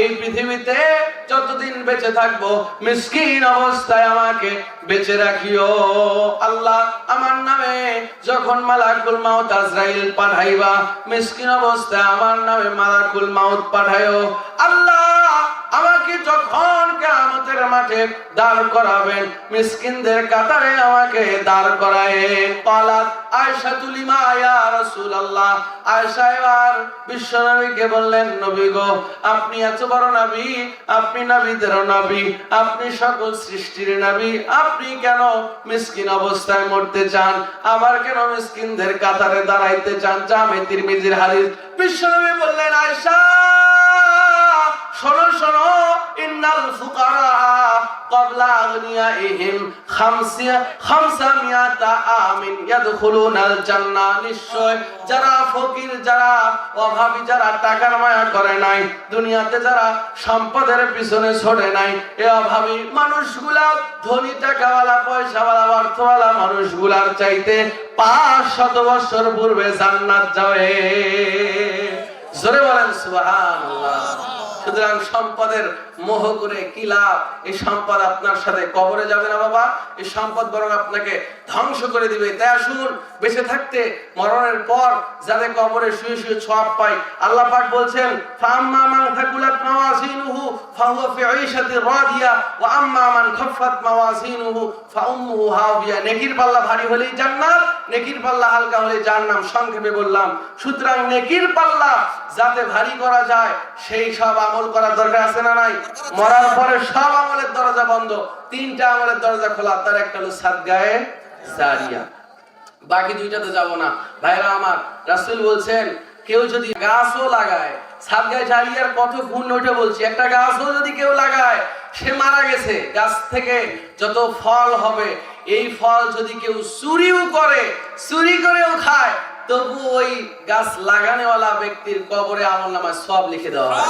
এই পৃথিবীতে যতদিন বেঁচে থাকব, মিসকিন অবস্থায় আমাকে বেঁচে রাখিও। আল্লাহ আমার নামে যখন মালাকুল মাউত আজরাইল পাঠাইবা, মিসকিন অবস্থায় আমার নামে মালাকুল মাউত পাঠায়ো আল্লাহ আমাকে যখন কিয়ামতের মাঠে দাঁড় করাবেন, মিসকিনদের কাতারে আমাকে দাঁড় করায়েন। পালাত আয়েশা তুলিমা ইয়া রাসূলুল্লাহ। আয়েশা এবার বিশ্ব নবীকে বললেন, নবী গো, আপনি এত বড় নবী, আপনি নবীদের নবী, আপনি সকল সৃষ্টির নবী, আপনি কেন মিসকিন অবস্থায় মরতে চান? আবার কেন মিসকিনদের কাতারে দাঁড়াইতে চান? জামে তিরমিজির হাদিস বিশ্ব নবী বললেন, আয়েশা শোনো শোনো, ইন্নাল ফুকারা খামসিয়া আমিন জান্নাহ। নিশ্চয় যারা ফকির, যারা অভাবী, যারা টাকার মায়া করে নাই, দুনিয়াতে যারা সম্পদের পিছনে ছড়ে নাই, এ অভাবী মানুষগুলা, ধনী টাকাওয়ালা, পয়সাওয়ালা, অর্থওয়ালা মানুষগুলার চাইতে পাঁচ শত বছর পূর্বে জান্নাত যাবে। জোরে বলেন সুবহানাল্লাহ। সুতরাং সম্পদের মোহ করে কি লাভ? এই সম্পদ আপনার সাথে কবরে যাবে না বাবা। এই সম্পদ বরং আপনাকে ধ্বংস করে দিবে। তাই আসুন, বেঁচে থাকতে, মরণের পর যাতে কবরে শুয়ে শুয়ে সওয়াব পাই, আল্লাহ পাক বলছেন ফাম্মা মান থাকুলাত মাওয়াজিনুহু, ফাহুয়া ফি ঈশাতি রাদিয়া, ওয়া আম্মা মান খাফফাত মাওয়াজিনুহু, ফাউম্মুহু হাওিয়া নেকির পাল্লা ভারী হলেই জান্নাত, নেকির পাল্লা হালকা হলে জাহান্নাম, সংক্ষেপে বললাম। সুতরাং নেকির পাল্লা যাতে ভারী করা যায়, সেই সব আমল করার দরকার আছে না নাই? মরার পরে সব আমলের দরজা বন্ধ। তিনটা আমলের দরজা খোলা, তার একটা হলো সাদগায়ে জারিয়া বাকি দুইটাতে যাব না। ভাইরা আমার রাসূল বলছেন কেউ যদি গাছও লাগায় সাদগায়ে জারিয়ার কত গুণ ওইটা বলছি একটা গাছও যদি কেউ লাগায় সে মারা গেছে। গাছ থেকে যত ফল হবে এই ফল যদি কেউ চুরিও করে চুরি করেও খায় তবু ওই গাছ লাগানেওয়ালা ব্যক্তির কবরে আমল নামায় সব লিখে দেওয়া হয়।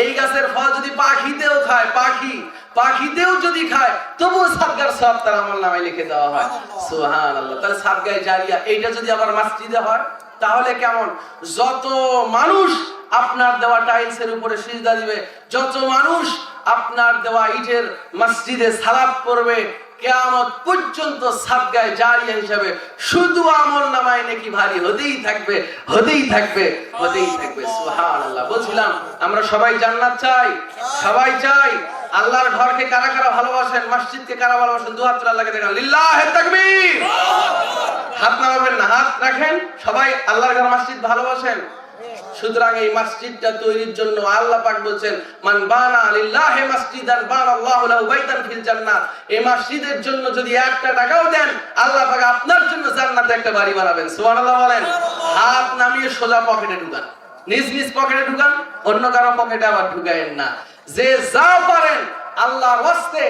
এই গাছের ফল যদি পাখিতেও খায় পাখি পাখিতেও যদি খায় তবুও সাদগার সব তার আমল নামায় লিখে দেওয়া হয়। সুহান আল্লাহ তাহলে সাদগায় জারিয়া এইটা যদি আবার মাসজিদে হয় তাহলে কেমন? যত মানুষ আপনার দেওয়া টাইলসের উপরে সিজদা দিবে যত মানুষ আপনার দেওয়া ইটের মসজিদে সালাপ করবে কেয়ামত পর্যন্ত সাদগায় জারিয়া হিসাবে শুধু আমল নামায় নাকি ভারী হতেই থাকবে হতেই থাকবে হতেই থাকবে। সুবহানাল্লাহ। বলছিলাম আমরা সবাই জান্নাত চাই সবাই চাই। আল্লাহর ঘরকে কারা কারা ভালোবাসেন, মসজিদকে কারা ভালোবাসেন দু হাত তুলে আল্লাহকে দেখান। লিল্লাহে তাকবীর! হাত নামাবেন না, হাত রাখেন। সবাই আল্লাহর ঘর মসজিদ ভালোবাসেন। সুতরাং এই মসজিদটা তৈরির জন্য আল্লাহ পাক বলছেন, মান বানা লিল্লাহি মাসজিদান বানাল্লাহু লাহু বাইতান ফিল জান্নাহ। এই মসজিদের জন্য যদি একটা টাকাও দেন, আল্লাহ পাক আপনার জন্য জান্নাতে একটা বাড়ি বানাবেন। সুবহানাল্লাহ বলেন। হাত নামিয়ে সোজা পকেটে ঢুকান। নিজ নিজ পকেটে ঢুকান, অন্য কারও পকেটে আবার ঢুকায়েন না। যে যা পারেন আল্লাহর ওয়াস্তে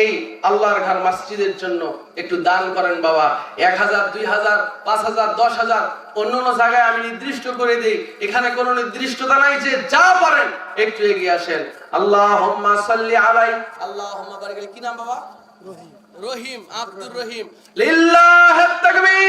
এই আল্লাহর ঘর মসজিদের জন্য একটু দান করেন বাবা। এক হাজার দুই হাজার পাঁচ হাজার দশ হাজার অন্য অন্য জায়গায় আমি নির্দিষ্ট করে দিই। এখানে কোনো নির্দিষ্টতা নাই যে যা পারেন একটু এগিয়ে আসেন। আল্লাহ সাল্লি আলাই। আল্লাহ বারিক কি নাম বাবা? রহিম। আব্দুর রহিম। লিল্লাহ তাকবীর